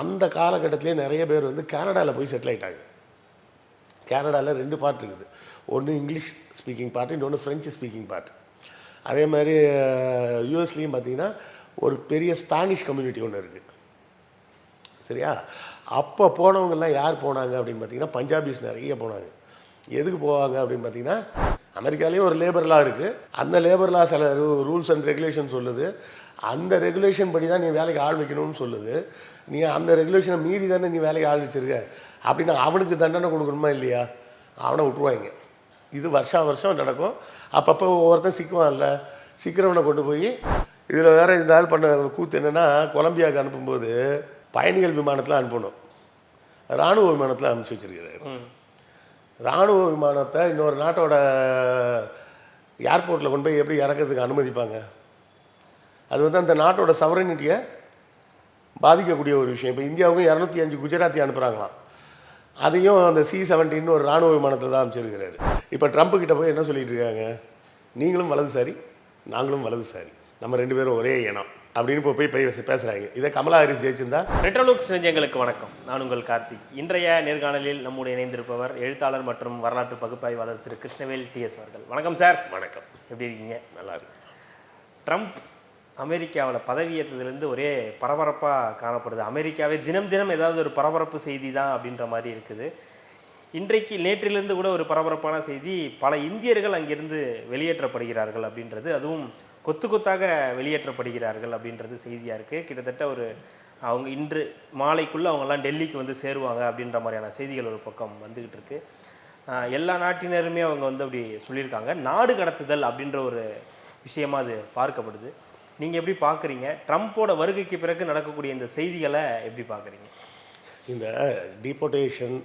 அந்த காலகட்டத்திலே நிறைய பேர் வந்து கனடாவில் போய் செட்டில் ஆயிட்டாங்க. கனடாவில் ரெண்டு பார்ட் இருக்குது. ஒன்று இங்கிலீஷ் ஸ்பீக்கிங் பார்ட் இன்னொன்று ஃப்ரெஞ்சு ஸ்பீக்கிங் பார்ட் அதே மாதிரி யூஎஸ்லேயும் பார்த்தீங்கன்னா ஒரு பெரிய ஸ்பானிஷ் கம்யூனிட்டி ஒன்று இருக்குது சரியா? அப்போ போனவங்கெல்லாம் யார் போனாங்க அப்படின்னு பார்த்தீங்கன்னா பஞ்சாபிஸ் நிறைய போனாங்க. எதுக்கு போவாங்க அப்படின்னு பார்த்தீங்கன்னா அமெரிக்காலேயும் ஒரு லேபர் லா இருக்குது அந்த லேபர் லா சில ரூல்ஸ் அண்ட் ரெகுலேஷன் சொல்லுது. அந்த ரெகுலேஷன் படி தான் நீ வேலைக்கு ஆள் வைக்கணும்னு சொல்லுது. நீ அந்த ரெகுலேஷனை மீறி தானே நீ வேலைக்கு ஆள் வச்சிருக்க. அப்படின்னா அவனுக்கு தண்டனை கொடுக்கணுமா இல்லையா? அவனை விட்டுருவாங்க. இது வருஷா வருஷம் நடக்கும். அப்பப்போ ஒவ்வொருத்தன் சிக்குவான்ல. சிக்கிறவனை கொண்டு போய் இதில் வேற இந்த ஆள் பண்ண கூத்து என்னென்னா கொலம்பியாவுக்கு அனுப்பும்போது பயணிகள் விமானத்தில் அனுப்பணும். இராணுவ விமானத்தில் அனுப்பிச்சி வச்சிருக்கிறாரு. இராணுவ விமானத்தை இன்னொரு நாட்டோட ஏர்போர்ட்டில் கொண்டு போய் எப்படி இறக்கிறதுக்கு அனுமதிப்பாங்க? அது வந்து அந்த நாட்டோட சவரனிட்டியை பாதிக்கக்கூடிய ஒரு விஷயம். இப்போ இந்தியாவுக்கும் இரநூத்தி அஞ்சு குஜராத்தி அனுப்புகிறாங்களாம் அதையும் அந்த சி செவன்டீன் ஒரு இராணுவ விமானத்தை தான் அமைச்சிருக்கிறாரு. இப்போ ட்ரம்ப் கிட்ட போய் என்ன சொல்லிட்டு இருக்காங்க? நீங்களும் வலதுசாரி நாங்களும் வலதுசாரி. நம்ம ரெண்டு பேரும் ஒரே இனம். அப்படின்னு இப்போ போய் பேச பேசுகிறாங்க இதை கமலா ஹாரிஸ் ஜெயிச்சிருந்தா? ரெட்ரோலுக்ஸ் நெஞ்சங்களுக்கு வணக்கம். நான் உங்கள் கார்த்திக். இன்றைய நேர்காணலில் நம்முடைய இணைந்திருப்பவர் எழுத்தாளர் மற்றும் வரலாற்று பகுப்பாய்வாளர் திரு கிருஷ்ணவேல் டிஎஸ் அவர்கள். வணக்கம் சார். வணக்கம். எப்படி இருக்கீங்க? நல்லா இருக்கு ட்ரம்ப் அமெரிக்காவில் பதவியேற்றதுலேருந்து ஒரே பரபரப்பாக காணப்படுது. அமெரிக்காவே தினம் தினம் ஏதாவது ஒரு பரபரப்பு செய்தி தான் அப்படின்ற மாதிரி இருக்குது. இன்றைக்கு நேற்றிலிருந்து கூட ஒரு பரபரப்பான செய்தி பல இந்தியர்கள் அங்கிருந்து வெளியேற்றப்படுகிறார்கள் அப்படின்றது. அதுவும் கொத்து கொத்தாக வெளியேற்றப்படுகிறார்கள் அப்படின்றது செய்தியாக இருக்குது கிட்டத்தட்ட ஒரு அவங்க இன்று மாலைக்குள்ளே அவங்கெல்லாம் டெல்லிக்கு வந்து சேருவாங்க அப்படின்ற மாதிரியான செய்திகள் ஒரு பக்கம் வந்துக்கிட்டு இருக்கு. எல்லா நாட்டினருமே அவங்க வந்து அப்படி சொல்லியிருக்காங்க. நாடு கடத்துதல் அப்படின்ற ஒரு விஷயமா அது பார்க்கப்படுது. நீங்கள் எப்படி பார்க்குறீங்க ட்ரம்ப்போட வருகைக்கு பிறகு நடக்கக்கூடிய இந்த செய்திகளை எப்படி பார்க்குறீங்க இந்த டிபோர்டேஷன்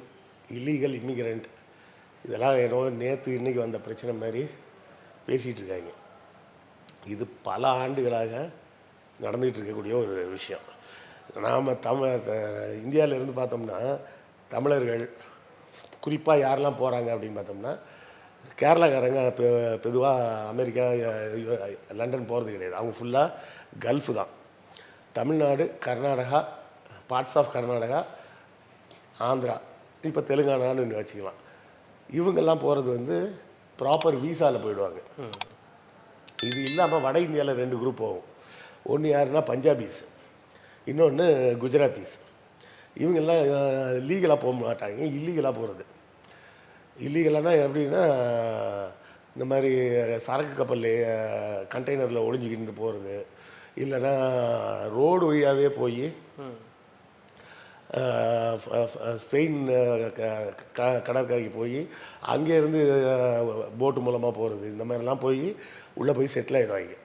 இல்லீகல் இமிகிரண்ட் இதெல்லாம் ஏனோ நேற்று இன்றைக்கி வந்த பிரச்சனை மாதிரி பேசிகிட்டு இருக்காங்க. இது பல ஆண்டுகளாக நடந்துகிட்டு இருக்கக்கூடிய ஒரு விஷயம். நாம் தமிழ் இந்தியாவில் இருந்து பார்த்தோம்னா தமிழர்கள் குறிப்பாக யாரெல்லாம் போகிறாங்க அப்படின்னு பார்த்தோம்னா கேரளாக்காரங்க பெ பொதுவாக அமெரிக்கா லண்டன் போகிறது கிடையாது. அவங்க ஃபுல்லாக கல்ஃபு தான். தமிழ்நாடு கர்நாடகா பார்ட்ஸ் ஆஃப் கர்நாடகா ஆந்திரா இப்போ தெலுங்கானான்னு ஒன்று வச்சுக்கலாம். இவங்கெல்லாம் போகிறது வந்து ப்ராப்பர் வீசாவில் போயிடுவாங்க. இது இல்லாமல் வட இந்தியாவில் ரெண்டு குரூப் போகும். ஒன்று யாருன்னா பஞ்சாபிஸ் இன்னொன்று குஜராத்திஸ். இவங்கெல்லாம் லீகலாக போக மாட்டாங்க இல்லீகலாக போகிறது இல்லீகலானா எப்படின்னா இந்த மாதிரி சரக்கு கப்பல் கண்டெய்னரில் ஒளிஞ்சிக்கிட்டு போகிறது இல்லைன்னா ரோடு வழியாகவே போய் ஸ்பெயின் கடற்கரைக்கு போய் அங்கேருந்து போட்டு மூலமாக போகிறது இந்த மாதிரிலாம் போய் உள்ளே போய் செட்டில் ஆகிடுவாங்க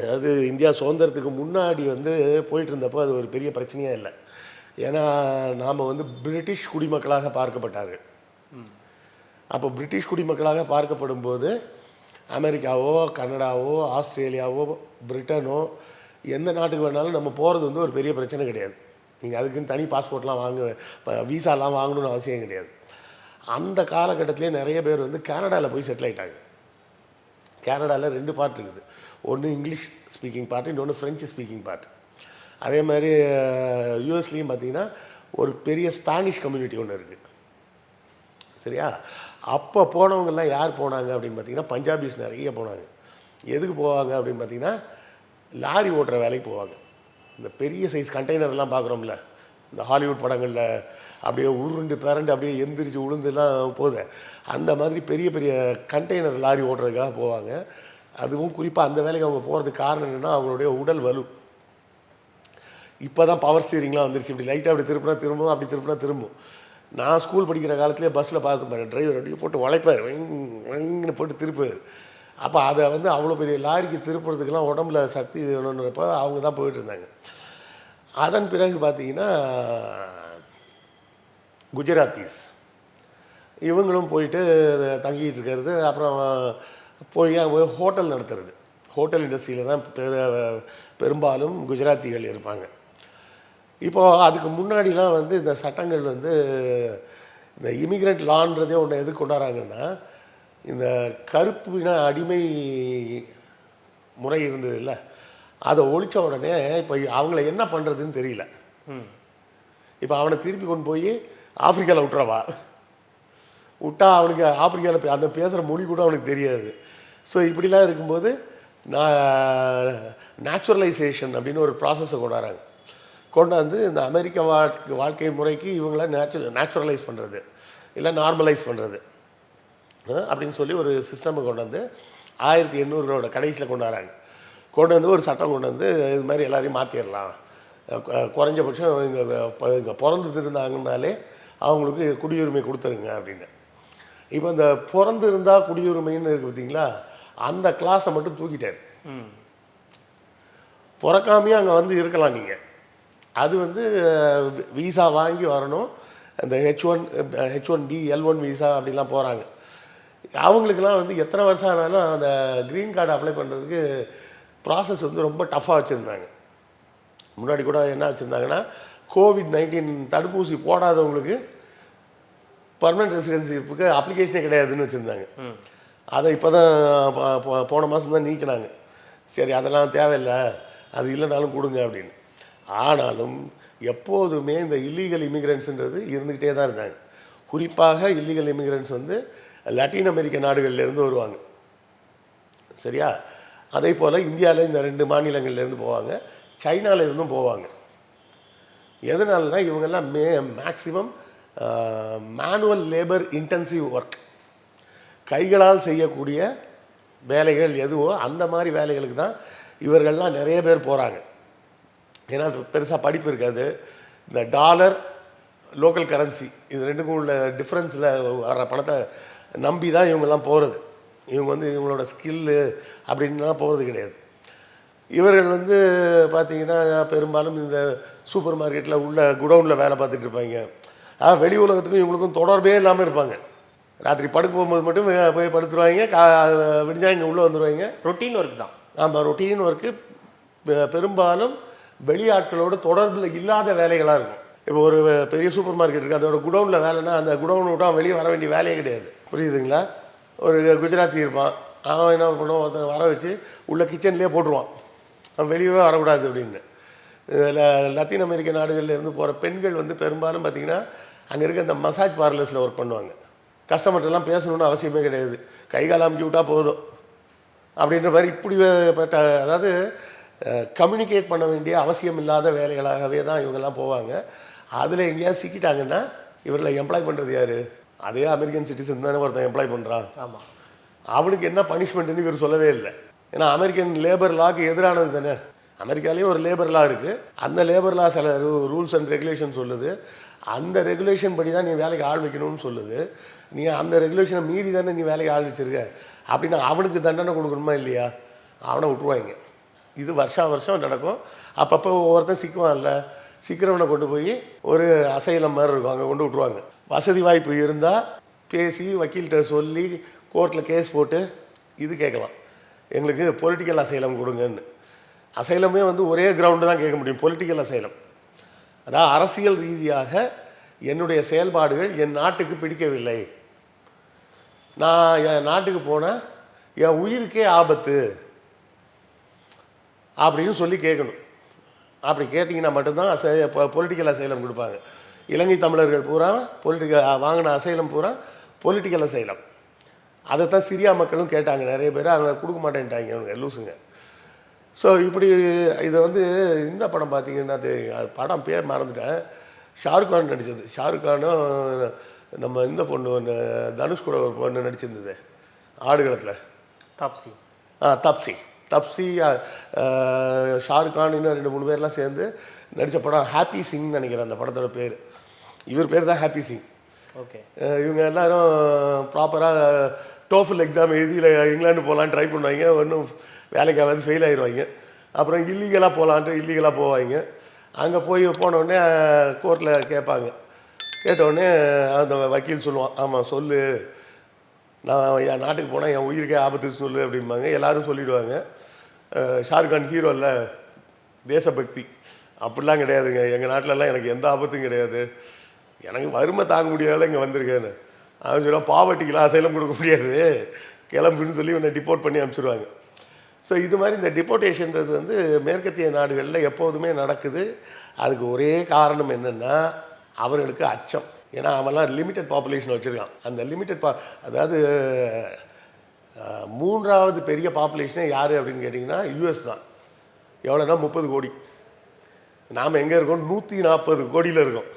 அதாவது இந்தியா சுதந்திரத்துக்கு முன்னாடி வந்து போயிட்டு இருந்தப்போ அது ஒரு பெரிய பிரச்சனையே இல்லை. ஏன்னா நாம் வந்து பிரிட்டிஷ் குடிமக்களாக பார்க்கப்பட்டார்கள். அப்போ பிரிட்டிஷ் குடிமக்களாக பார்க்கப்படும் போது அமெரிக்காவோ கனடாவோ ஆஸ்திரேலியாவோ பிரிட்டனோ எந்த நாட்டுக்கு வேணாலும் நம்ம போகிறது வந்து ஒரு பெரிய பிரச்சனை கிடையாது. நீங்கள் அதுக்குன்னு தனி பாஸ்போர்ட்லாம் வாங்க இப்போ வாங்கணும்னு அவசியம் கிடையாது. அந்த காலகட்டத்திலே நிறைய பேர் வந்து கனடாவில் போய் செட்டில் ஆயிட்டாங்க. கனடாவில் ரெண்டு பார்ட் இருக்குது. ஒன்று இங்கிலீஷ் ஸ்பீக்கிங் பார்ட் இன்னொன்று ஃப்ரெஞ்சு ஸ்பீக்கிங் பார்ட் அதே மாதிரி யூஎஸ்லேயும் பார்த்தீங்கன்னா ஒரு பெரிய ஸ்பானிஷ் கம்யூனிட்டி ஒன்று இருக்குது சரியா? அப்போ போனவங்கெல்லாம் யார் போனாங்க அப்படின்னு பார்த்தீங்கன்னா பஞ்சாபிஸ் நிறைய போனாங்க. எதுக்கு போவாங்க அப்படின்னு பார்த்தீங்கன்னா லாரி ஓட்டுற வேலைக்கு போவாங்க. இந்த பெரிய சைஸ் கண்டெய்னர்லாம் பார்க்குறோம்ல இந்த ஹாலிவுட் படங்களில் அப்படியே உருண்டு பிறண்டு அப்படியே எந்திரிச்சு உளுந்துலாம் போகுது. அந்த மாதிரி பெரிய பெரிய கண்டெய்னர் லாரி ஓட்டுறதுக்காக போவாங்க. அதுவும் குறிப்பாக அந்த வேலைக்கு அவங்க போகிறதுக்கு காரணம் என்னென்னா அவங்களுடைய உடல் வலு. இப்போ தான் பவர் ஸ்டீரிங்லாம் வந்துருச்சு. இப்படி லைட்டாக அப்படி திருப்பினா திரும்பும் அப்படி திருப்பினா திரும்பும். நான் ஸ்கூல் படிக்கிற காலத்துலேயே பஸ்ஸில் பார்த்து பாரு டிரைவர் அப்படியே போட்டு உழைப்பார். வங்கின்னு போட்டு திருப்பார். அப்போ அதை வந்து அவ்வளோ பெரிய லாரிக்கு திருப்புறதுக்கெல்லாம் உடம்புல சக்தி வேணுன்றப்ப அவங்க தான் போயிட்டு இருந்தாங்க. அதன் பிறகு பார்த்தீங்கன்னா குஜராத்தீஸ். இவங்களும் போயிட்டு தங்கிட்டு இருக்கிறது. அப்புறம் போய் போய் ஹோட்டல் நடத்துறது. ஹோட்டல் இண்டஸ்ட்ரியில் தான் பெரு- பெரும்பாலும் குஜராத்திகள் இருப்பாங்க. இப்போது அதுக்கு முன்னாடிலாம் வந்து இந்த சட்டங்கள் வந்து இந்த இமிக்ரெண்ட் லான்றதே ஒன்று எது கொண்டாடுறாங்கன்னா இந்த கருப்பின அடிமை முறை இருந்தது இல்லை அதை ஒழிச்ச உடனே இப்போ அவங்கள என்ன பண்ணுறதுன்னு தெரியல. ம். இப்போ அவனை திருப்பி கொண்டு போய் ஆப்பிரிக்காவில் விட்டுறவா? விட்டா அவனுக்கு ஆப்பிரிக்காவில் அந்த பேசுகிற மொழி கூட அவனுக்கு தெரியாது. ஸோ இப்படிலாம் இருக்கும்போது நான் நேச்சுரலைசேஷன் அப்படின்னு ஒரு ப்ராசஸை கொண்டாடுறாங்க. கொண்டாந்து இந்த அமெரிக்க வாழ்க்கை வாழ்க்கை முறைக்கு இவங்கள நேச்சுரல் நேச்சுரலைஸ் பண்ணுறது இல்லை நார்மலைஸ் பண்ணுறது அப்படின்னு சொல்லி ஒரு சிஸ்டமை கொண்டு வந்து ஆயிரத்தி எண்ணூறுகளோட கடைசியில் கொண்டு வராங்க கொண்டு வந்து ஒரு சட்டம் கொண்டு வந்து இது மாதிரி எல்லாரையும் மாற்றிடலாம் குறைஞ்சபட்சம் இங்கே இங்கே பிறந்து இருந்தாங்கனாலே அவங்களுக்கு குடியுரிமை கொடுத்துருங்க அப்படின்னு. இப்போ இந்த பிறந்து இருந்தால் குடியுரிமைன்னு இருக்குது பார்த்தீங்களா அந்த கிளாஸை மட்டும் தூக்கிட்டார். பிறக்காமையே அங்கே வந்து இருக்கலாம் நீங்கள் அது வந்து விசா வாங்கி வரணும். அந்த H one H one B L one visa அப்படிலாம் போகிறாங்க அவங்களுக்கெல்லாம் வந்து எத்தனை வருஷம் ஆனாலும் அந்த க்ரீன் கார்டு அப்ளை பண்ணுறதுக்கு ப்ராசஸ் வந்து ரொம்ப டஃப்பாக வச்சுருந்தாங்க. முன்னாடி கூட என்ன வச்சுருந்தாங்கன்னா கோவிட் நைன்டீன் தடுப்பூசி போடாதவங்களுக்கு பர்மனெண்ட் ரெசிடென்சிப்புக்கு அப்ளிகேஷனே கிடையாதுன்னு வச்சுருந்தாங்க. அதை இப்போ தான் போன மாதம் தான் நீக்கினாங்க. சரி அதெல்லாம் தேவையில்லை. அது இல்லைனாலும் கொடுங்க அப்படின்னு. ஆனாலும் எப்போதுமே இந்த இல்லீகல் இமிக்ரெண்ட்ஸுன்றது இருந்துக்கிட்டே தான் இருந்தாங்க. குறிப்பாக இல்லீகல் இமிக்ரெண்ட்ஸ் வந்து லத்தீன் அமெரிக்க நாடுகள்லேருந்து வருவாங்க. சரியா? அதே போல் இந்தியாவில் இந்த ரெண்டு மாநிலங்கள்லேருந்து போவாங்க. சைனாவிலேருந்தும் போவாங்க. எதனாலனா இவங்கெல்லாம் மே maximum manual labour intensive work கைகளால் செய்யக்கூடிய வேலைகள் எதுவோ அந்த மாதிரி வேலைகளுக்கு தான் இவர்கள்லாம் நிறைய பேர் போகிறாங்க ஏன்னா பெருசாக படிப்பு இருக்காது. இந்த டாலர் லோக்கல் கரன்சி இது ரெண்டுக்கும் உள்ள டிஃப்ரென்ஸில் வர பணத்தை நம்பி தான் இவங்கெல்லாம் போகிறது இவங்க வந்து இவங்களோட ஸ்கில்லு அப்படின்லாம் போகிறது கிடையாது. இவர்கள் வந்து பார்த்தீங்கன்னா பெரும்பாலும் இந்த சூப்பர் மார்க்கெட்டில் உள்ள குடவுனில் வேலை பார்த்துட்டு இருப்பாங்க. ஆ வெளி உலகத்துக்கும் இவங்களுக்கும் தொடர்பே இல்லாமல் இருப்பாங்க. ராத்திரி படுக்க போகும்போது மட்டும் போய் படுத்துருவாங்க கா விடிஞ்சா இங்கே உள்ளே வந்துடுவாங்க ரொட்டீன் ஒர்க் தான். ஆமாம் ரொட்டீன் ஒர்க்கு பெரும்பாலும் வெளியாட்களோட தொடர்பில் இல்லாத வேலைகளாக இருக்கும். இப்போ ஒரு பெரிய சூப்பர் மார்க்கெட் இருக்குது அதோட குடவுனில் வேலைன்னா அந்த குடவுன் விட்டு அவன் வெளியே வர வேண்டிய வேலையே கிடையாது. புரியுதுங்களா? ஒரு குஜராத்தி இருப்பான் அவன் என்ன பண்ணுவான்? ஒருத்தன் வர வச்சு உள்ளே கிச்சன்லேயே போட்டுருவான். அவன் வெளியவே வரக்கூடாது அப்படின்னு. இதில் லத்தீன் அமெரிக்க நாடுகளில் இருந்து போகிற பெண்கள் வந்து பெரும்பாலும் பார்த்திங்கன்னா அங்கே இருக்க அந்த மசாஜ் பார்லர்ஸில் ஒர்க் பண்ணுவாங்க. கஸ்டமர்ட்டெல்லாம் பேசணும்னு அவசியமே கிடையாது. கை கால் அமுக்கி விட்டால் போதும். அப்படின்ற மாதிரி இப்படி அதாவது கம்யூனிகேட் பண்ண வேண்டிய அவசியம் இல்லாத வேலைகளாகவே தான் இவங்கெல்லாம் போவாங்க. அதில் எங்கேயாவது சிக்கிட்டாங்கன்னா இவர்களை எம்ப்ளாய் பண்ணுறது யார்? அதே அமெரிக்கன் சிட்டிசன் தானே ஒருத்தன் எம்ப்ளாய் பண்ணுறான் ஆமாம் அவனுக்கு என்ன பனிஷ்மெண்ட்னு இவர் சொல்லவே இல்லை. ஏன்னா அமெரிக்கன் லேபர் லாக்கு எதிரானது தானே. அமெரிக்காலேயும் ஒரு லேபர் லா இருக்குது அந்த லேபர் லா சில ரூல்ஸ் அண்ட் ரெகுலேஷன் சொல்லுது. அந்த ரெகுலேஷன் படி தான் நீ வேலைக்கு ஆள் வைக்கணும்னு சொல்லுது. நீ அந்த ரெகுலேஷனை மீறி தானே நீ வேலைக்கு ஆள் வச்சிருக்க. அப்படின்னா அவனுக்கு தண்டனை கொடுக்கணுமா இல்லையா? அவனை விட்டுருவாங்க. இது வருஷா வருஷம் நடக்கும். அப்பப்போ ஒவ்வொருத்தன் சிக்குவான்ல. சிக்கிறவனை கொண்டு போய் ஒரு அசைலம் மாதிரி இருக்கும். அங்கே கொண்டு விட்ருவாங்க வசதி வாய்ப்பு இருந்தால் பேசி வக்கீல்கிட்ட சொல்லி கோர்ட்டில் கேஸ் போட்டு இது கேட்கலாம். எங்களுக்கு பொலிட்டிக்கல் அசைலம் கொடுங்கன்னு. அசைலமே வந்து ஒரே கிரவுண்டு தான் கேட்க முடியும். Political asylum. அதாவது அரசியல் ரீதியாக என்னுடைய செயல்பாடுகள் என் நாட்டுக்கு பிடிக்கவில்லை. நான் என் நாட்டுக்கு போனால் என் உயிருக்கே ஆபத்து. அப்படின்னு சொல்லி கேட்கணும். அப்படி கேட்டிங்கன்னா மட்டும்தான் அசை பொலிட்டிக்கல் அசைலம் கொடுப்பாங்க. இலங்கை தமிழர்கள் பூரா பொலிட்டிக்கல் வாங்கின அசைலம் பூரா பொலிட்டிக்கல் அசைலம் அதைத்தான் சிரியா மக்களும் கேட்டாங்க. நிறைய பேர் அவங்க கொடுக்க மாட்டேன்ட்டாங்க அவங்க லூசுங்க. ஸோ இப்படி இதை வந்து இந்த படம் பார்த்தீங்கன்னா தெரியும். படம் பேர் மறந்துட்டேன். ஷாருக் கான் நடித்தது ஷாருக் கானும் நம்ம இந்த பொண்ணு ஒன்று தனுஷ் கூட ஒரு பொண்ணு நடிச்சிருந்தது. ஆடுகளத்தில். டாப்ஸி ஆ தப்சி. தப்சி ஆ, ஆ, ஷாருக் கான் இன்னும் ரெண்டு மூணு பேர்லாம் சேர்ந்து நடித்த படம் ஹாப்பி சிங் நினைக்கிறேன் அந்த படத்தோட பேர். இவர் பேர் தான் ஹாப்பி சிங். ஓகே. இவங்க எல்லாரும் ப்ராப்பராக டோஃபல் எக்ஸாம் எழுதியில் இங்கிலாந்து போகலான்னு ட்ரை பண்ணுவாங்க. ஒன்றும் வேலைக்கு ஆகாது ஃபெயில் ஆயிடுவாங்க அப்புறம் இல்லீகலாக போகலான்ட்டு இல்லீகலாக போவாங்க. அங்கே போய் போனோடனே கோர்ட்டில் கேட்பாங்க. கேட்டவுடனே அந்த வக்கீல் சொல்லுவான் ஆமாம் சொல்லு. நான் என் நாட்டுக்கு போனால் என் உயிருக்கே ஆபத்து சொல்லு அப்படிம்பாங்க. எல்லோரும் சொல்லிடுவாங்க. ஷாருக்கான் ஹீரோ இல்லை தேசபக்தி. அப்படிலாம் கிடையாதுங்க. எங்கள் நாட்டிலலாம் எனக்கு எந்த ஆபத்தும் கிடையாது. எனக்கு வறுமை தாங்க முடியாத இங்கே வந்திருக்கேன்னு. அவன் சொல்லுவான் பாவட்டிக்கெலாம் அசைலம் கொடுக்க முடியாது. கிளம்புன்னு சொல்லி உன்னை டிப்போர்ட் பண்ணி அனுப்பிச்சிடுவாங்க ஸோ இது மாதிரி இந்த டிப்போர்ட்டேஷன்றது வந்து மேற்கத்திய நாடுகளில் எப்போதுமே நடக்குது. அதுக்கு ஒரே காரணம் என்னென்னா அவர்களுக்கு அச்சம். ஏன்னா அவன்லாம் லிமிட்டட் பாப்புலேஷன் வச்சுருக்கான். அந்த லிமிட்டட் பா அதாவது மூன்றாவது பெரிய பாப்புலேஷனே யார் அப்படின்னு கேட்டிங்கன்னா யூஎஸ் தான். எவ்வளோனா முப்பது கோடி. நாம் எங்கே இருக்கோம்? நூற்றி நாற்பது கோடியில் இருக்கோம்.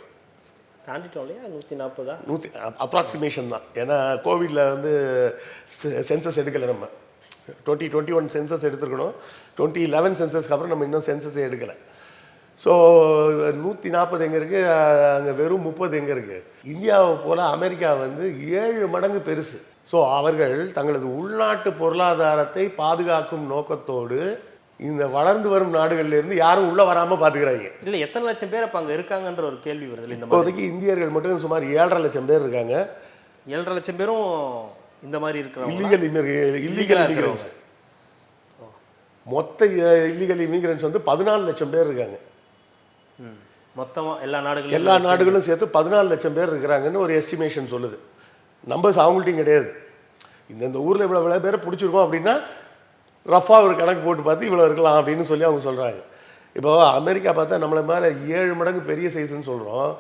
தாண்டிட்டோம் இல்லையா? நூற்றி நாற்பதா நூற்றி அப்ராக்சிமேஷன் தான். ஏன்னா கோவிடில் வந்து சென்சஸ் எடுக்கலை நம்ம. டுவெண்ட்டி டுவெண்ட்டி ஒன் சென்சஸ் எடுத்துருக்கணும். டுவெண்ட்டி லெவன் சென்சஸ்க்கு அப்புறம் நம்ம இன்னும் சென்சஸே எடுக்கலை. ஸோ நூற்றி நாற்பது எங்கே இருக்குது அங்கே வெறும் முப்பது எங்கே இருக்குது இந்தியாவை போல் அமெரிக்கா வந்து ஏழு மடங்கு பெருசு. ஸோ அவர்கள் தங்களது உள்நாட்டு பொருளாதாரத்தை பாதுகாக்கும் நோக்கத்தோடு இந்த வளர்ந்து வரும் நாடுகள்ல இருந்து யாரும் உள்ளே வராமல் பார்த்துக்கிறாங்க இல்லை எத்தனை லட்சம் பேர் அப்போ அங்கே இருக்காங்கன்ற ஒரு கேள்வி வருது இந்த இப்போதைக்கு இந்தியர்கள் மட்டும் சுமார் ஏழரை லட்சம் பேர் இருக்காங்க. ஏழரை லட்சம் பேரும் இந்த மாதிரி இருக்கிறவங்க இல்லீகல் இல்லீகல் இமிகிரன்ஸ் மொத்த இல்லீகல் இமிகிரன்ஸ் வந்து பதினாலு லட்சம் பேர் இருக்காங்க. மொத்தமாக எல்லா நாடுகளும் எல்லா நாடுகளும் சேர்த்து பதினாலு லட்சம் பேர் இருக்கிறாங்கன்னு ஒரு எஸ்டிமேஷன் சொல்லுது. நம்பர்ஸ் அவங்கள்ட்டையும் கிடையாது. இந்த இந்த ஊரில் இவ்வளோ இவ்வளோ பேரை பிடிச்சிருக்கோம் அப்படின்னா ரஃபாக ஒரு கணக்கு போட்டு பார்த்து இவ்வளோ இருக்கலாம் அப்படின்னு சொல்லி அவங்க சொல்கிறாங்க இப்போ அமெரிக்கா பார்த்தா நம்மளை மேலே ஏழு மடங்கு பெரிய சைஸ்ன்னு சொல்கிறோம்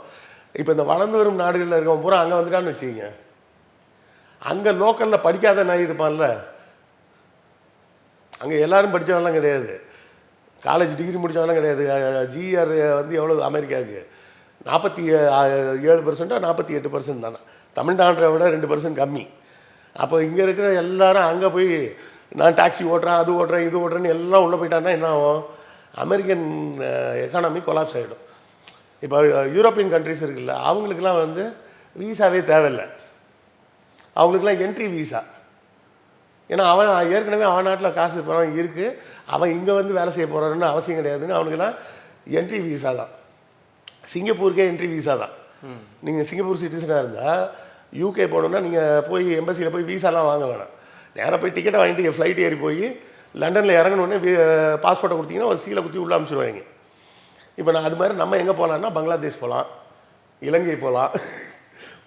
இப்போ இந்த வளர்ந்து வரும் நாடுகளில் இருக்கவன் பூரா அங்கே வந்துட்டான்னு வச்சுக்கிங்க. அங்கே லோக்கலில் படிக்காத நாய் இருப்பான்ல. அங்கே எல்லாரும் படித்தவன்லாம் கிடையாது. காலேஜ் டிகிரி முடித்தவன்லாம் கிடையாது. ஜிஆர் வந்து எவ்வளோ அமெரிக்காவுக்கு? நாற்பத்தி ஏழு பர்சண்ட்டாக நாற்பத்தி எட்டு பர்சன்ட் தானே? தமிழ்நாட்டை விட ரெண்டு பர்சன்ட் கம்மி. அப்போ இங்கே இருக்கிற எல்லாரும் அங்கே போய் நான் டாக்ஸி ஓட்டுறேன் அது ஓட்டுறேன் இது ஓட்டுறேன்னு எல்லாம் உள்ளே போயிட்டான்னா என்ன ஆகும்? அமெரிக்கன் எக்கானமி கொலாப்ஸ் ஆகிடும் இப்போ யூரோப்பியன் கண்ட்ரிஸ் இருக்குல்ல அவங்களுக்குலாம் வந்து வீசாவே தேவையில்லை. அவங்களுக்குலாம் என்ட்ரி வீசா ஏன்னா அவன் ஏற்கனவே அவன் நாட்டில் காசு பணம் இருக்குது அவன் இங்கே வந்து வேலை செய்ய போகிறான்னு அவசியம் கிடையாதுன்னு அவனுக்கெல்லாம் என்ட்ரி விசா தான். சிங்கப்பூருக்கே என்ட்ரி விசா தான். நீங்கள் சிங்கப்பூர் சிட்டிசனாக இருந்தால் யூகே போகணுன்னா நீங்கள் போய் எம்பசியில் போய் வீசாலாம் வாங்க வேணாம். நேராக போய் டிக்கெட்டை வாங்கிட்டு ஃப்ளைட் ஏறி போய் லண்டனில் இறங்கணுன்னே பாஸ்போர்ட்டை கொடுத்தீங்கன்னா ஒரு சீலை குத்தி உள்ளே அனுப்பிச்சிடுவாங்க இப்போ நான் அது மாதிரி நம்ம எங்கே போகலான்னா பங்களாதேஷ் போகலாம் இலங்கை போகலாம்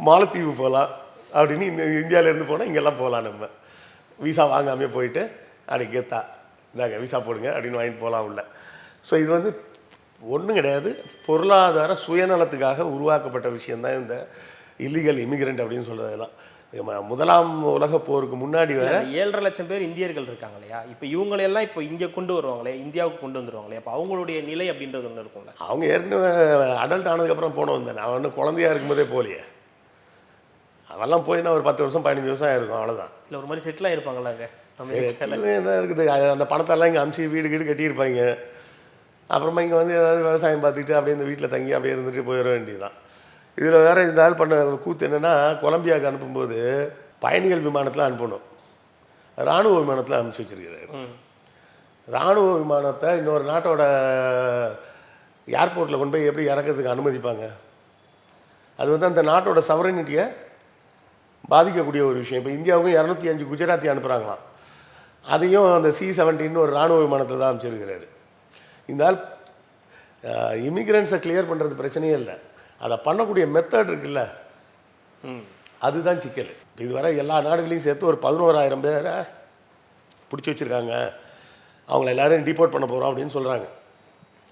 மாலத்தீவு போகலாம் அப்படின்னு இந்த இந்தியாவிலேருந்து போனால் இங்கெல்லாம் போகலாம் நம்ம. விசா வாங்காமே போயிட்டு அப்படி கெத்தா இந்தாங்க விசா போடுங்க அப்படின்னு வாங்கிட்டு போகலாம் உள்ள. ஸோ இது வந்து ஒன்றும் கிடையாது. பொருளாதார சுயநலத்துக்காக உருவாக்கப்பட்ட விஷயந்தான் இந்த இல்லீகல் இமிகிரண்ட் அப்படின்னு சொல்கிறதெல்லாம் முதலாம் உலக போருக்கு முன்னாடி வேற ஏழரை லட்சம் பேர் இந்தியர்கள் இருக்காங்க இல்லையா? இப்போ இவங்களையெல்லாம் இப்போ இங்கே கொண்டு வருவாங்களே இந்தியாவுக்கு கொண்டு வந்துருவாங்களே அப்போ அவங்களுடைய நிலை அப்படின்றது ஒன்று இருக்கும்ல. அவங்க ஏற்கனவே அடல்ட் ஆனதுக்கப்புறம் தானே. அவன் இன்னும் குழந்தையா இருக்கும்போதே போகலையே. அவெல்லாம் போய் நான் ஒரு பத்து வருஷம் பதினஞ்சு வருஷம் ஆயிருக்கும் அவ்வளோதான் இல்லை ஒரு மாதிரி செட்டில் ஆயிருப்பாங்களா அங்கே? என்ன இருக்குது. அந்த பணத்தெல்லாம் இங்கே அமுச்சு வீடு வீடு கட்டியிருப்பாங்க. அப்புறமா இங்கே வந்து ஏதாவது விவசாயம் பார்த்துக்கிட்டு அப்படியே இந்த வீட்டில் தங்கி அப்படியே இருந்துட்டு போயிட வேண்டியதுதான். இதில் வேற இந்த ஆள் பண்ண கூத்து என்னென்னா கொலம்பியாவுக்கு அனுப்பும்போது பயணிகள் விமானத்தில் அனுப்பணும். இராணுவ விமானத்தில் அனுப்பிச்சு வச்சிருக்கிறாரு. இராணுவ விமானத்தை இன்னொரு நாட்டோட ஏர்போர்ட்டில் கொண்டு போய் எப்படி இறக்கிறதுக்கு அனுமதிப்பாங்க? அது வந்து அந்த நாட்டோட சவரனிட்டியை பாதிக்கக்கூடிய ஒரு விஷயம். இப்போ இந்தியாவுக்கும் இரநூத்தி அஞ்சு குஜராத்தி அனுப்புகிறாங்களாம் அதையும் அந்த சி செவன்டீன் ஒரு இராணுவ விமானத்தை தான் அமைச்சிருக்கிறாரு. இந்த ஆள் இமிக்ரெண்ட்ஸை கிளியர் பண்ணுறது பிரச்சனையே இல்லை. அதை பண்ணக்கூடிய மெத்தட் இருக்குல்ல. ம். அதுதான் சிக்கல். இதுவரை எல்லா நாடுகளையும் சேர்த்து ஒரு பதினோராயிரம் பேரை பிடிச்சி வச்சுருக்காங்க. அவங்கள எல்லாரையும் டிபோர்ட் பண்ண போகிறோம் அப்படின்னு சொல்கிறாங்க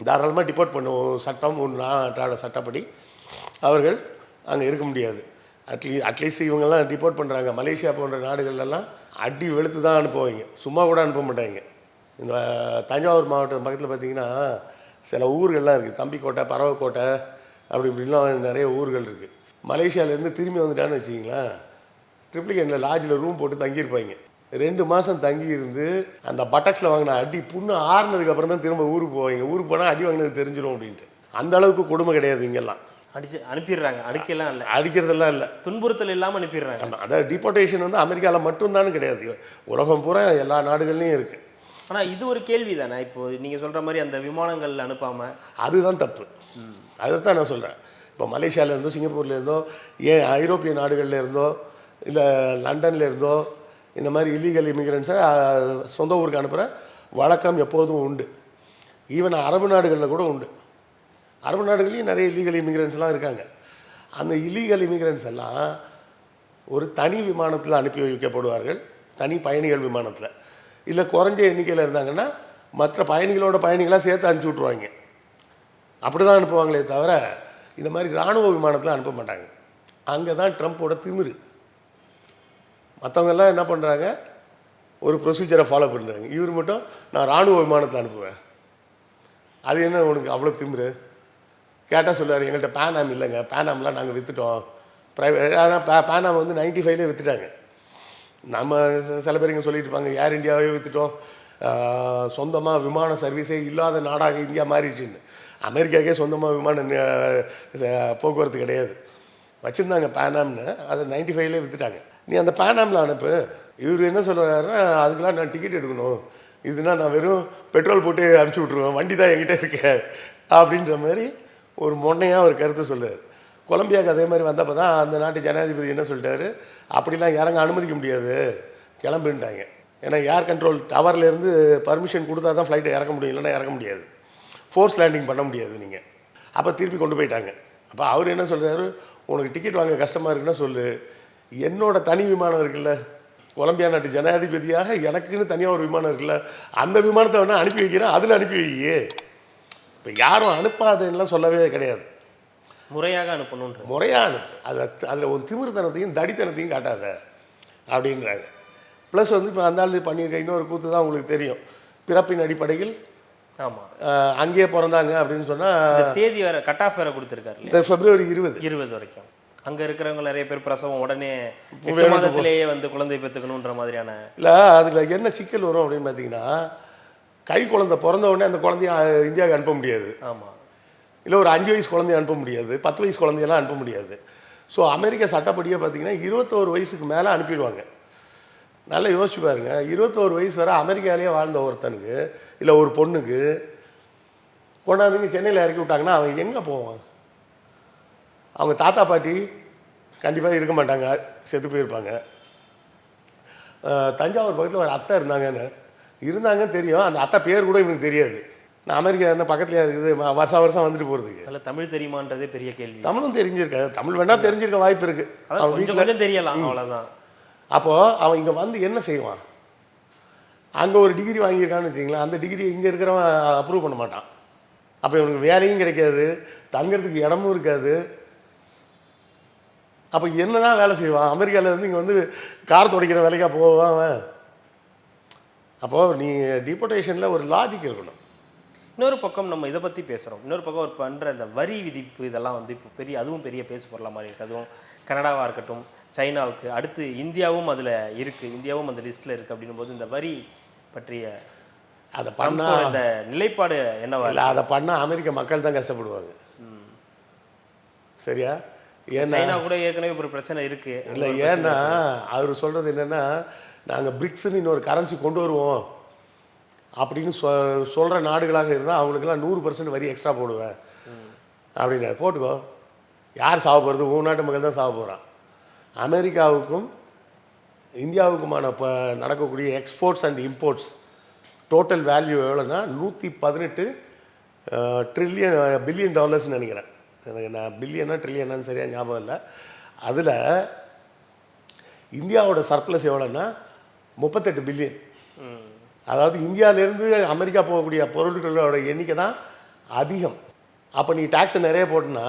தாராளமாக டிபோர்ட் பண்ணுவோம். சட்டம் நாட்டோட சட்டப்படி. அவர்கள் அங்கே இருக்க முடியாது. அட்லீ அட்லீஸ்ட் இவங்கெல்லாம் டிபோர்ட் பண்ணுறாங்க மலேசியா போன்ற நாடுகள்லாம் அடி வெளுத்து தான் அனுப்புவாங்க. சும்மா கூட அனுப்ப மாட்டாங்க. இந்த தஞ்சாவூர் மாவட்டம் பக்கத்தில் பார்த்தீங்கன்னா சில ஊர்கள்லாம் இருக்குது தம்பிக்கோட்டை பறவைக்கோட்டை அப்படி இப்படிலாம் நிறைய ஊர்கள் இருக்குது மலேசியாவிலேருந்து திரும்பி வந்துட்டான்னு வச்சிங்களேன் ட்ரிப்ளிகேட்டில் லாட்ஜில் ரூம் போட்டு தங்கியிருப்பாங்க. ரெண்டு மாதம் தங்கி இருந்து அந்த பட்டக்ஸில் வாங்கின அடி புண்ணு ஆறுனதுக்கப்புறம் தான் திரும்ப ஊருக்கு போவாங்க. ஊருக்கு போனால் அடி வாங்கினது தெரிஞ்சிடும் அப்படின்ட்டு. அந்த அளவுக்கு கொடுமை கிடையாது இங்கெல்லாம். அடிச்சு அனுப்பிடுறாங்க. அடிக்கலாம் இல்லை. அடிக்கிறதெல்லாம் இல்லை. துன்புறுத்தல் இல்லாமல் அனுப்பிடுறாங்க. ஆமாம் அதாவது டிபோர்டேஷன் வந்து அமெரிக்காவில் மட்டும்தான் கிடையாது. உலகம் பூரா எல்லா நாடுகள்லையும் இருக்குது ஆனால் இது ஒரு கேள்வி தானே இப்போ நீங்கள் சொல்கிற மாதிரி அந்த விமானங்கள் அனுப்பாமல் அதுதான் தப்பு. அதைத்தான் நான் சொல்கிறேன் இப்போ மலேசியாவில் இருந்தோ சிங்கப்பூர்ல இருந்தோ ஏன் ஐரோப்பிய நாடுகள்ல இருந்தோ இல்லை லண்டன்ல இருந்தோ இந்த மாதிரி இல்லீகல் இமிகிரண்ட்ஸை சொந்த ஊருக்கு அனுப்புகிற வழக்கம் எப்போதும் உண்டு. ஈவன் அரபு நாடுகளில் கூட உண்டு. அரபு நாடுகள்லேயும் நிறைய இல்லீகல் இமிகிரண்ட்ஸ்லாம் இருக்காங்க. அந்த இல்லீகல் இமிகிரண்ட்ஸ் எல்லாம் ஒரு தனி விமானத்தில் அனுப்பி வைக்கப்படுவார்கள். தனி பயணிகள் விமானத்தில். இல்லை குறைஞ்ச எண்ணிக்கையில் இருந்தாங்கன்னா மற்ற பயணிகளோட பயணிகளாக சேர்த்து அனுப்பிச்சி விட்ருவாங்க அப்படி தான் அனுப்புவாங்களே தவிர இந்த மாதிரி இராணுவ விமானத்தில் அனுப்ப மாட்டாங்க. அங்கே தான் ட்ரம்ப்போட திமிரு. மற்றவங்கெல்லாம் என்ன பண்ணுறாங்க ஒரு ப்ரொசீஜரை ஃபாலோ பண்ணுறாங்க இவர் மட்டும் நான் இராணுவ விமானத்தை அனுப்புவேன். அது என்ன உனக்கு அவ்வளோ திமிரு? கேட்டால் சொல்லுவார் எங்கள்கிட்ட பேனாம் இல்லைங்க. பேனாம்லாம் நாங்கள் விற்றுட்டோம் ப்ரைவேட் ஆனால் பே பேனாம் வந்து நைன்டி ஃபைவ்லேயே விற்றுட்டாங்க நம்ம சில பேர் இங்கே சொல்லிட்டு இருப்பாங்க ஏர் இந்தியாவே விற்றுட்டோம் சொந்தமாக விமான சர்வீஸே இல்லாத நாடாக இந்தியா மாறிடுச்சுன்னு. அமெரிக்காக்கே சொந்தமாக விமான போக்குவரத்து கிடையாது. வச்சுருந்தாங்க பேனாம்னு அதை நைன்டி ஃபைவ்லேயே விற்றுட்டாங்க நீ அந்த பேனாமில் அனுப்பு. இவர் என்ன சொல்கிறாருன்னா அதுக்கெல்லாம் நான் டிக்கெட் எடுக்கணும். இதுனா நான் வெறும் பெட்ரோல் போட்டு அனுப்பிச்சி விட்ருவேன் வண்டி தான் என்கிட்ட இருக்கேன் அப்படின்ற மாதிரி ஒரு முன்னையாக ஒரு கருத்து சொல்லுவார் கொலம்பியாவுக்கு அதே மாதிரி வந்தப்போ தான் அந்த நாட்டு ஜனாதிபதி என்ன சொல்லிட்டாரு? அப்படிலாம் இறங்க அனுமதிக்க முடியாது. கிளம்புன்ட்டாங்க ஏன்னா ஏர் கண்ட்ரோல் டவர்லேருந்து பர்மிஷன் கொடுத்தா தான் ஃப்ளைட்டை இறக்க முடியும் இல்லைன்னா இறக்க முடியாது. ஃபோர்ஸ் லேண்டிங் பண்ண முடியாது நீங்கள் அப்போ திருப்பி கொண்டு போயிட்டாங்க. அப்போ அவர் என்ன சொல்கிறாரு உனக்கு டிக்கெட் வாங்க கஷ்டமாக இருக்குன்னா சொல்லு. என்னோடய தனி விமானம் இருக்குல்ல. கொலம்பியா நாட்டு ஜனாதிபதியாக எனக்குன்னு தனியாக ஒரு விமானம் இருக்குல்ல. அந்த விமானத்தை வேணால் அனுப்பி வைக்கிறேன். அதில் அனுப்பி வையே. இப்போ யாரும் அனுப்பாதேன்னுலாம் சொல்லவே கிடையாது. முறையாக அனுப்பணுன்ற முறையாக அனுப்பு. அதை அதில் ஒரு திமிர்த்தனத்தையும் தடித்தனத்தையும் காட்டாத அப்படின்றாங்க. ப்ளஸ் வந்து இப்போ அந்த ஆள் பண்ணியிருக்க இன்னொரு கூத்து தான் உங்களுக்கு தெரியும். பிறப்பின் அடிப்படையில் ஆமா. அஹ், அங்கேயே பிறந்தாங்க அப்படின்னு சொன்னால் தேதி வேற கட் ஆஃப் வேற கொடுத்துருக்காரு பிப்ரவரி இருபது. இருபது வரைக்கும். அங்க இருக்கிறவங்க நிறைய பேர் பிரசவம் உடனே மாதத்திலேயே வந்து குழந்தை பெற்றுக்கணுன்ற மாதிரியான இல்லை அதில் என்ன சிக்கல் வரும் அப்படின்னு பார்த்தீங்கன்னா கை குழந்தை பிறந்த உடனே அந்த குழந்தைய இந்தியாவுக்கு அனுப்ப முடியாது. ஆமா. இல்லை ஒரு அஞ்சு வயசு குழந்தைய அனுப்ப முடியாது. பத்து வயசு குழந்தையெல்லாம் அனுப்ப முடியாது. ஸோ அமெரிக்க சட்டப்படியே பார்த்தீங்கன்னா இருபத்தோரு வயசுக்கு மேலே அனுப்பிடுவாங்க. நல்லா யோசிச்சு பாருங்க. இருபத்தோரு வயசு வரை அமெரிக்காலேயே வாழ்ந்த ஒருத்தனுக்கு இல்லை ஒரு பொண்ணுக்கு கொண்டாந்து சென்னையில் இறக்கி விட்டாங்கன்னா அவன் எங்கே போவான்? அவங்க தாத்தா பாட்டி கண்டிப்பாக இருக்க மாட்டாங்க. செத்து போயிருப்பாங்க. தஞ்சாவூர் பக்கத்தில் ஒரு அத்தை இருந்தாங்கன்னு. இருந்தாங்கன்னு தெரியும். அந்த அத்தை பேர் கூட இவனுக்கு தெரியாது. நான் அமெரிக்கா என்ன பக்கத்துலயா இருக்குது வருஷம் வருஷம் வந்துட்டு போகிறதுக்கு அதுல தமிழ் தெரியுமான்றதே பெரிய கேள்வி. தமிழும் தெரிஞ்சிருக்காது தமிழ் வேணா தெரிஞ்சிருக்க வாய்ப்பு இருக்கு. அதான் அவன் வீட்டில் தெரியலாம் அவ்வளவுதான். அப்போது அவன் இங்கே வந்து என்ன செய்வான்? அங்கே ஒரு டிகிரி வாங்கியிருக்கான்னு வச்சுங்களேன் அந்த டிகிரி இங்கே இருக்கிறவன் அப்ரூவ் பண்ண மாட்டான். அப்போ இவனுக்கு வேலையும் கிடைக்காது தங்கறதுக்கு இடமும் இருக்காது. அப்போ என்னதான் வேலை செய்வான்? அமெரிக்கால இருந்து இங்கே வந்து கார் துடைக்கிற வேலைக்கா போவான் அவன். அப்போது நீ டிபோட்டேஷனில் ஒரு லாஜிக் இருக்கணும். இன்னொரு பக்கம் நம்ம இதை பற்றி பேசுகிறோம் இன்னொரு பக்கம் ஒரு பண்ணுற இந்த வரி விதிப்பு இதெல்லாம் வந்து இப்போ பெரிய அதுவும் பெரிய பேசு பொருளாக மாதிரி இருக்குது அதுவும் கனடாவாக இருக்கட்டும் சைனாவுக்கு அடுத்து இந்தியாவும் அதில் இருக்குது இந்தியாவும் அந்த லிஸ்ட்டில் இருக்குது அப்படின்னும் போது இந்த வரி பற்றிய அதை பண்ணா இந்த நிலைப்பாடு என்னவா இல்லை அதை பண்ணால் அமெரிக்க மக்கள் தான் கஷ்டப்படுவாங்க. சரியா? ஏன்னா சைனா கூட ஏற்கனவே ஒரு பிரச்சனை இருக்கு. இல்லை ஏன்னா அவர் சொல்கிறது என்னென்னா நாங்கள் பிரிக்ஸ்னு இன்னொரு கரன்சி கொண்டு வருவோம். அப்படின்னு சொ சொல்கிற நாடுகளாக இருந்தால் அவங்களுக்கெல்லாம் நூறு பர்சன்ட் வரி எக்ஸ்ட்ரா போடுவேன். அப்படின்னு போட்டுக்கோ. யார் சாவ போகிறது உன் நாட்டு மக்கள் தான் சாவ போகிறான் அமெரிக்காவுக்கும் இந்தியாவுக்குமான இப்போ நடக்கக்கூடிய exports and imports total value எவ்வளோன்னா நூற்றி பதினெட்டு ட்ரில்லியன் பில்லியன் டாலர்ஸ்னு நினைக்கிறேன். எனக்கு நான் பில்லியனா ட்ரில்லியனான்னு சரியாக ஞாபகம் இல்லை. அதில் இந்தியாவோட சர்ப்ளஸ் எவ்வளோன்னா முப்பத்தெட்டு பில்லியன். அதாவது இந்தியாவிலேருந்து அமெரிக்கா போகக்கூடிய பொருட்களோட எண்ணிக்கை தான் அதிகம். அப்போ நீ டேக்ஸை நிறைய போட்டுனா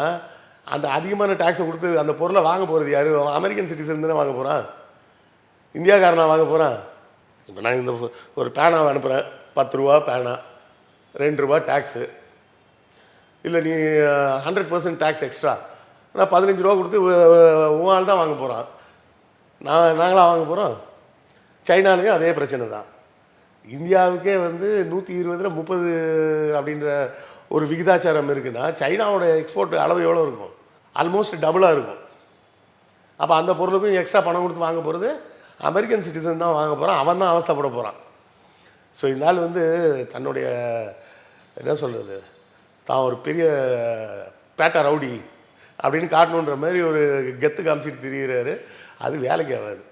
அந்த அதிகமான டேக்ஸை கொடுத்து அந்த பொருளை வாங்க போகிறது யார்? அமெரிக்கன் சிட்டிசன் தானே வாங்க போகிறான் இந்தியாக்காரனா வாங்க போகிறான் இப்போ நான் இந்த ஒரு- பேனாவை அனுப்புகிறேன் பத்து ரூபா பேனா ரெண்டு ரூபா டேக்ஸு இல்லை நீ ஹண்ட்ரட் பர்சன்ட் டேக்ஸ் எக்ஸ்ட்ரா நான் பதினஞ்சு ரூபா கொடுத்து உன் ஆள் தான் வாங்க போகிறான் நான் நாங்களாம் வாங்க போகிறோம் சைனாலையும் அதே பிரச்சனை தான். இந்தியாவுக்கே வந்து நூற்றி இருபதில் முப்பது அப்படின்ற ஒரு விகிதாச்சாரம் இருக்குன்னா சைனாவோட எக்ஸ்போர்ட் அளவு எவ்வளோ இருக்கும்? ஆல்மோஸ்ட் டபுளாக இருக்கும். அப்போ அந்த பொருளுக்கும் எக்ஸ்ட்ரா பணம் கொடுத்து வாங்க போகிறது அமெரிக்கன் சிட்டிசன் தான் வாங்க போகிறான் அவன் தான் அவஸ்தப்பட போகிறான் ஸோ இந்த ஆள் வந்து தன்னுடைய என்ன சொல்கிறது தான் ஒரு பெரிய பேட்டா ரவுடி அப்படின்னு காட்டணுன்ற மாதிரி ஒரு கெத்து காமிச்சிட்டு திரியிறாரு. அது வேலைக்கு ஆகாது.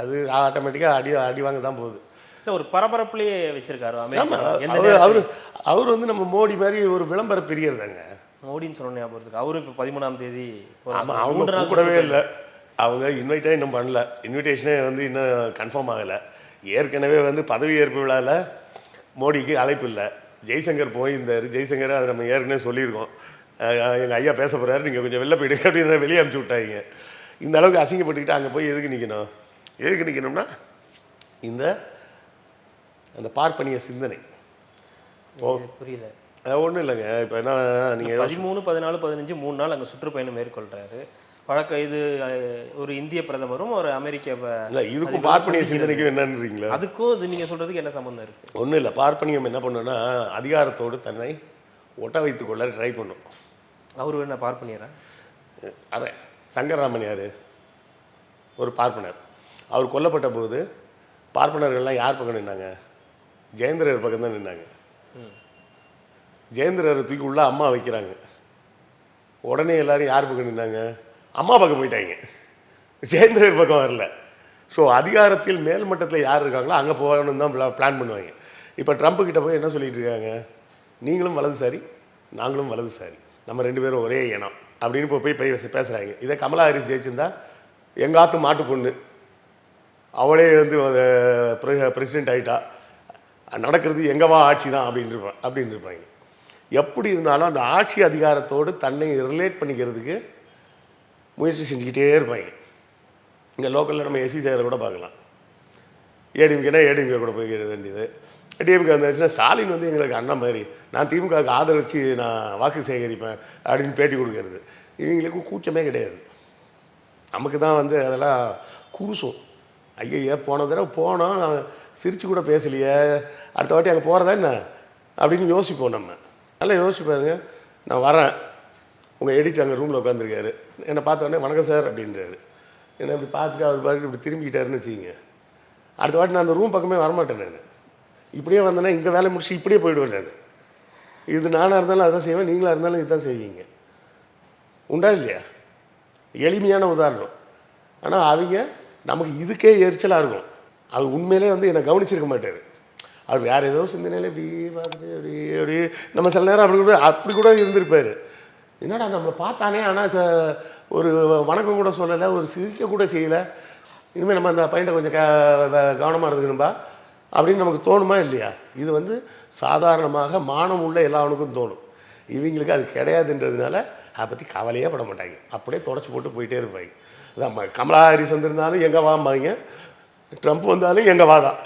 அது ஆட்டோமேட்டிக்காக அடி அடி வாங்க தான் போகுது. இல்ல ஒரு பரபரப்புலயே வச்சிருக்காரு அவர் அவர் அவர் வந்து நம்ம மோடி மாதிரி ஒரு விளம்பர பிரியர் தாங்க. மோடின்னு சொன்ன ஞாபகத்துக்கு அவரும் இப்போ பதிமூணாம் தேதி. ஆமாம் அவங்க கூடவே இல்லை. அவங்க இன்வைட்டே இன்னும் பண்ணல. இன்விடேஷனே வந்து இன்னும் கன்ஃபார்ம் ஆகலை. ஏற்கனவே வந்து பதவியேற்பு விழாவில் மோடிக்கு அழைப்பு இல்லை. ஜெய்சங்கர் போயிருந்தார். ஜெய்சங்கர் அதை நம்ம ஏற்கனவே சொல்லியிருக்கோம். எங்கள் ஐயா பேச போகிறாரு நீங்கள் கொஞ்சம் வெளில போயிடுங்க அப்படின்னு வெளியே அனுப்பிச்சி விட்டாங்க இந்த அளவுக்கு அசிங்கப்பட்டுக்கிட்டு அங்கே போய் எதுக்கு நிற்கணும் எதுக்கு நிற்கணும்னா இந்த அந்த பார்ப்பனிய சிந்தனை. ஓ புரியல. ஒன்றும் இல்லைங்க. இப்போ என்ன நீங்கள் பதிமூணு பதினாலு பதினஞ்சு மூணு நாள் அங்கே சுற்றுப்பயணம் மேற்கொள்றாரு. வழக்க இது ஒரு இந்திய பிரதமரும் ஒரு அமெரிக்க இல்லை இதுக்கும் பார்ப்பனிய. சிந்தனைக்கும் என்னன்றீங்களா? அதுக்கும் இது நீங்க சொல்றதுக்கு என்ன சம்பந்தம் இருக்கு? ஒன்றும் இல்லை. பார்ப்பனியம் என்ன பண்ணுன்னா அதிகாரத்தோடு தன்னை ஒட்ட வைத்துக் கொள்ள ட்ரை பண்ணும். அவரு என்ன பார்ப்பனியரா? அதான். சங்கரராமன் யார்? ஒரு பார்ப்பனர். அவர் கொல்லப்பட்ட போது பார்ப்பனர்கள்லாம் யார் பக்கம் நின்னாங்க? ஜெயந்திரர் பக்கம் தான் நின்னாங்க. ஜெயந்திரர் தூக்கி உள்ள அம்மா வைக்கிறாங்க. உடனே எல்லாரும் யார் பக்கம் நின்னாங்க? அம்மா பக்கம் போயிட்டாங்க. ஜெயந்திரர் பக்கம் வரல. ஸோ அதிகாரத்தில் மேல்மட்டத்தில் யார் இருக்காங்களோ அங்கே போகணும்னு தான் பிளான் பண்ணுவாங்க. இப்போ ட்ரம்ப் கிட்ட போய் என்ன சொல்லிட்டு இருக்காங்க? நீங்களும் வலதுசாரி நாங்களும் வலதுசாரி. நம்ம ரெண்டு பேரும் ஒரே இனம். அப்படின்னு இப்போ போய் போய் பேசுகிறாங்க இதே கமலா ஹாரிஸ் ஜெயிச்சிருந்தா எங்கள் மாட்டு பொண்ணு. அவளே வந்து பிரசிடெண்ட் ஆகிட்டா நடக்கிறது எங்கவா ஆட்சி தான் அப்படின்னு இருப்பா அப்படின்னு இருப்பாங்க. எப்படி இருந்தாலும் அந்த ஆட்சி அதிகாரத்தோடு தன்னை ரிலேட் பண்ணிக்கிறதுக்கு முயற்சி செஞ்சுக்கிட்டே இருப்பாங்க. இங்கே லோக்கலில் நம்ம எஸ்சி சேரை கூட பார்க்கலாம். ஏடிஎம்கேனா ஏடிஎம்கே கூட போய் வேண்டியது. டிஎம்கே வந்துச்சுன்னா ஸ்டாலின் வந்து எங்களுக்கு அண்ணன் மாதிரி. நான் திமுகவுக்கு ஆதரித்து நான் வாக்கு சேகரிப்பேன் அப்படின்னு பேட்டி கொடுக்கறது. இவங்களுக்கு கூச்சமே கிடையாது. நமக்கு தான் வந்து அதெல்லாம் கூசும் ஐயய்யா போன தடவை போனோம் நான் சிரிச்சு கூட பேசலையே. அடுத்த வாட்டி அங்கே போகிறதா என்ன? அப்படின்னு யோசிப்போம் நம்ம. நல்லா யோசிச்சு பாருங்க. நான் வரேன். உங்கள் எடிட்டர் அங்கே ரூமில் உட்காந்துருக்காரு என்னை பார்த்தோன்னே வணக்கம் சார் அப்படின்றாரு. என்னை இப்படி பார்த்துட்டு அவர் பாட்டு இப்படி திரும்பிக்கிட்டாருன்னு வச்சுக்கிங்க. அடுத்த வாட்டி நான் அந்த ரூம் பக்கமே வரமாட்டேன் நான். இப்படியே வந்தேன்னா இங்கே வேலை முடிச்சு இப்படியே போயிடுவேன் நான். இது நானாக இருந்தாலும் அதான் செய்வேன் நீங்களாக இருந்தாலும் இதுதான் செய்வீங்க. உண்டா இல்லையா? எளிமையான உதாரணம். ஆனால் அவங்க நமக்கு இதுக்கே எரிச்சலாக இருக்கும். அவர் உண்மையிலே வந்து என்னை கவனிச்சிருக்க மாட்டார். அவர் வேறு ஏதோ சிந்தனையில் இப்படி பார்த்துட்டு அப்படி அப்படி நம்ம சில நேரம் அப்படி கூட அப்படி கூட இருந்திருப்பார். என்னடா நம்மளை பார்த்தானே ஆனால் ச ஒரு வணக்கம் கூட சொல்லலை ஒரு சிரிக்க கூட செய்யலை. இனிமேல் நம்ம அந்த பையன்ட்ட கொஞ்சம் க கவனமாக இருந்துக்கணும்பா. அப்படின்னு நமக்கு தோணுமா இல்லையா? இது வந்து சாதாரணமாக மானம் உள்ள எல்லாவனுக்கும் தோணும். இவங்களுக்கு அது கிடையாதுன்றதுனால அதை பற்றி கவலையே பட மாட்டாங்க. அப்படியே தொடச்சி போட்டு போயிட்டே இருப்பாங்க. நம்ம கமலா ஹாரிஸ் வந்திருந்தாலும் எங்கே வாம்பாங்க? ட்ரம்ப் வந்தாலும் எங்கே வாதான்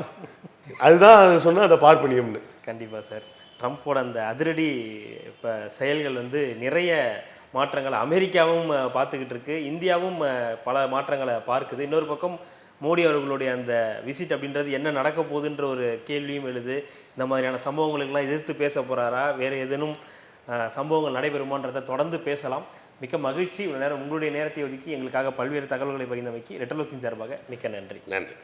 அதுதான் அது அதை அந்த பார்ப்பனியம்னு கண்டிப்பாக சார். ட்ரம்ப்போட அந்த அதிரடி இப்போ செயல்கள் வந்து நிறைய மாற்றங்களை அமெரிக்காவும் பார்த்துக்கிட்டு இருக்கு. இந்தியாவும் பல மாற்றங்களை பார்க்குது. இன்னொரு பக்கம் மோடி அவர்களுடைய அந்த விசிட் அப்படின்றது என்ன நடக்க போகுதுன்ற ஒரு கேள்வியும் எழுது. இந்த மாதிரியான சம்பவங்களுக்கெல்லாம் எதிர்த்து பேச போகிறாரா வேறு ஏதேனும் சம்பவங்கள் நடைபெறுமான்றதை தொடர்ந்து பேசலாம். மிக்க மகிழ்ச்சி. இவ்வளோ நேரம் உங்களுடைய நேரத்தை ஒதுக்கி எங்களுக்காக பல்வேறு தகவல்களை பகிர்ந்தமைக்கு ரெட்டலோக்கின் சார்பாக மிக்க நன்றி. நன்றி.